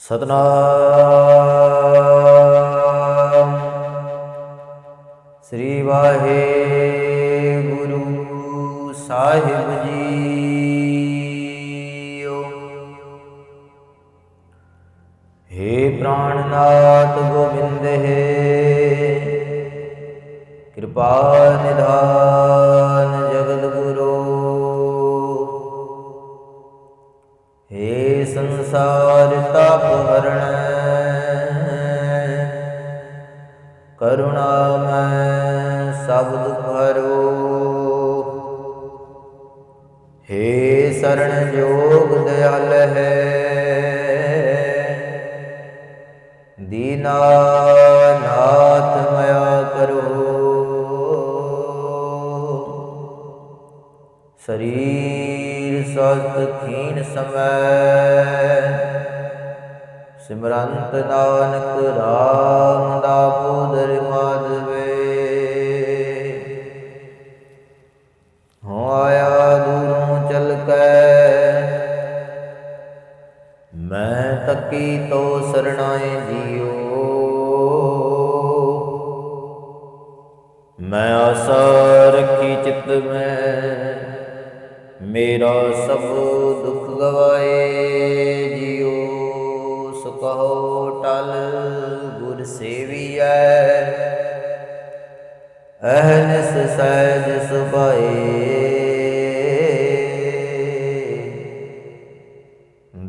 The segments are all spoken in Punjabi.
ਸਤਨਾਮ। ਸ੍ਰੀ ਵਾਹਿਗੁਰੂ ਸਾਹਿਬ ਜੀਓ। ਹੇ ਪ੍ਰਾਣਨਾਥ ਗੋਬਿੰਦ, ਹੈ ਕਿਰਪਾ ਨਿਧਾਨ ਜਗਤ ਗੁਰੂ ਹੇ ਸੰਸਾਰ ਕਰੁਣਾ ਮੈਂ ਸਭ ਦੁਖ ਹਰੋ ਹੇ ਸਰਣ ਜੋਗ ਦਇਆਲ ਹੈ, ਦੀਨਾ ਨਾਥ ਮਇਆ ਕਰੋ। ਸਰੀਰ ਸਤ ਖੀਨ ਸਮੈ ਸਿਮਰੰਤ ਨਾਨਕ ਰਾਮ ਦਾਮੋਦਰ ਮਾਧਵੇ ਹੋ ਆਇਆ ਦੂਰੋਂ ਚਲ ਕੈ ਮੈਂ ਤੱਕੀ ਤੋ ਸਰਣਾਏ ਜੀਓ। ਮੈਂ ਆਸਾ ਰੱਖੀ ਚਿਤ ਮੈਂ। ਮੇਰਾ ਸਭ ਦੁੱਖ ਗਵਾਏ।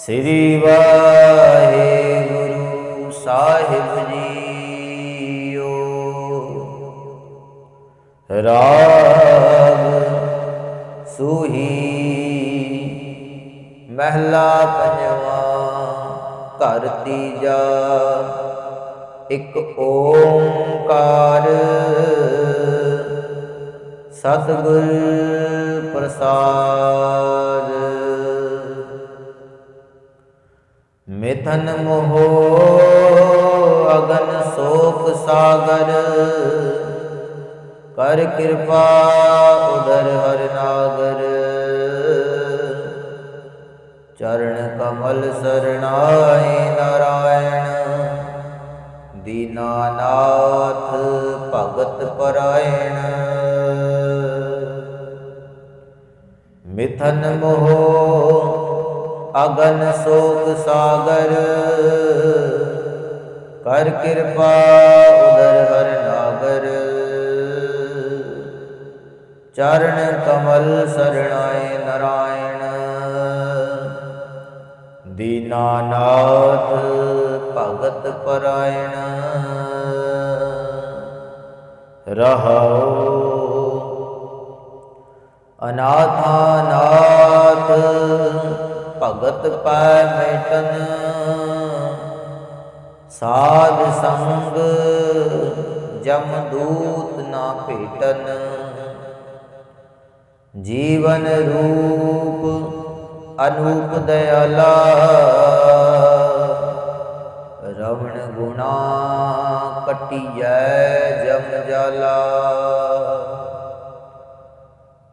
ਸ੍ਰੀ ਵਾਹਿਗੁਰੂ ਸਾਹਿਬ ਜੀਓ। ਰਾਗ ਸੂਹੀ ਮਹਿਲਾ ਪੰਜਵਾ ਘਰ ਤੀਜਾ ਇੱਕ ਓੰਕਾਰ। ਸਤਿਗੁਰ ਪ੍ਰਸਾਦ। ਮਿਥਨ ਮੋਹ, ਅਗਨ ਸੋਕ ਸਾਗਰ। ਕਰ ਕਿਰਪਾ ਉਦਰ ਹਰ ਨਾਗਰ। ਚਰਨ ਕਮਲ ਸਰਣਾਏ ਨਾਰਾਇਣ। ਦੀਨਾਨਾਥ ਭਗਤ ਪਰਾਇਣ। ਮਿਥਨ ਮੋਹ ਅਗਨ ਸੋਕ ਸਾਗਰ। ਕਰ ਕਿਰਪਾ ਉਦਰ ਹਰ ਨਾਗਰ। ਚਰਨ ਕਮਲ ਸਰਣਾਏ ਨਰਾਇਣ। ਦੀਨਾਨਾਥ ਭਗਤ ਪਰਾਇਣ। ਰਹਾਉ ਅਨਾਥਾ ਨਾਥ ਭਗਤ ਪੈ ਮੇਟਨ ਸਾਧ ਸੰਗ ਜਮ ਦੂਤ ਨਾ ਭੇਟਨ। ਜੀਵਨ ਰੂਪ ਅਨੂਪ ਦਇਆਲਾ। ਰਵਣ ਗੁਣਾ ਕਟਿਐ ਜਮ ਜਾਲਾ।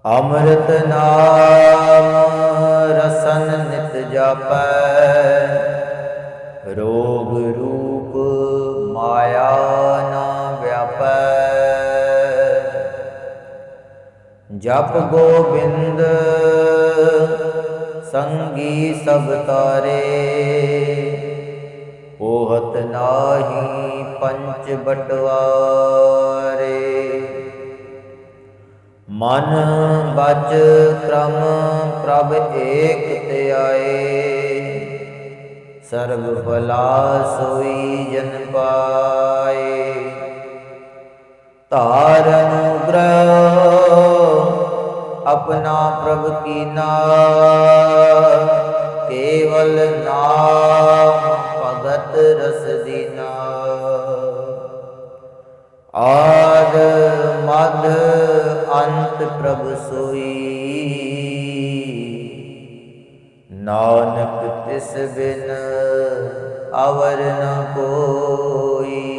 ਅੰਮ੍ਰਿਤ ਨਾਮ ਰਸਨ ਨਿਤ ਜਾਪੈ। ਰੋਗ ਰੂਪ ਮਾਇਆ ਨਾ ਵਿਆਪੈ। ਜਪ ਗੋਬਿੰਦ ਸੰਗੀ ਸਭ ਤਾਰੇ। ਪੋਹਤ ਨਾਹੀ ਪੰਚ ਬਟਵਾਰੇ। ਮਨ ਬਚ ਕ੍ਰਮ ਪ੍ਰਭ ਏਕ ਤੇ ਆਏ। ਸਰਬ ਭਲਾ ਸੋਈ ਜਨ ਪਾਏ। ਧਾਰਨ ਗ੍ਰਹ ਆਪਣਾ ਪ੍ਰਭ ਕੀਨਾ। ਕੇਵਲ ਨਾਮ ਭਗਤ ਰਸ ਪ੍ਰਭ ਸੋਈ। ਨਾਨਕ ਤਿਸ ਬਿਨ ਅਵਰ ਨ ਕੋਈ।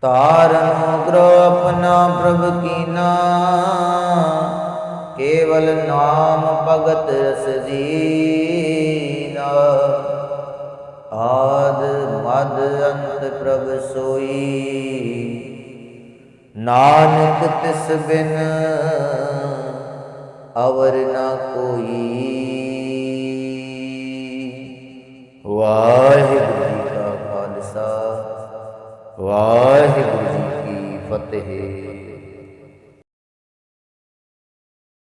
ਤਾਰਨ ਗ੍ਰਹ ਆਪਣਾ ਪ੍ਰਭ ਕੀਨਾ। ਕੇਵਲ ਨਾਮ ਭਗਤ ਰਸ ਦੀਨਾ। ਆਦ ਮਦ ਅੰਤ ਪ੍ਰਭ ਸੋਈ। ਨਾਨਕ ਤਿਸ ਬਿਨ ਅਵਰ ਨਾ ਕੋਈ। ਵਾਹਿਗੁਰੂ ਜੀ ਕਾ ਖਾਲਸਾ ਵਾਹਿਗੁਰੂ ਜੀ ਕੀ ਫਤਿਹ।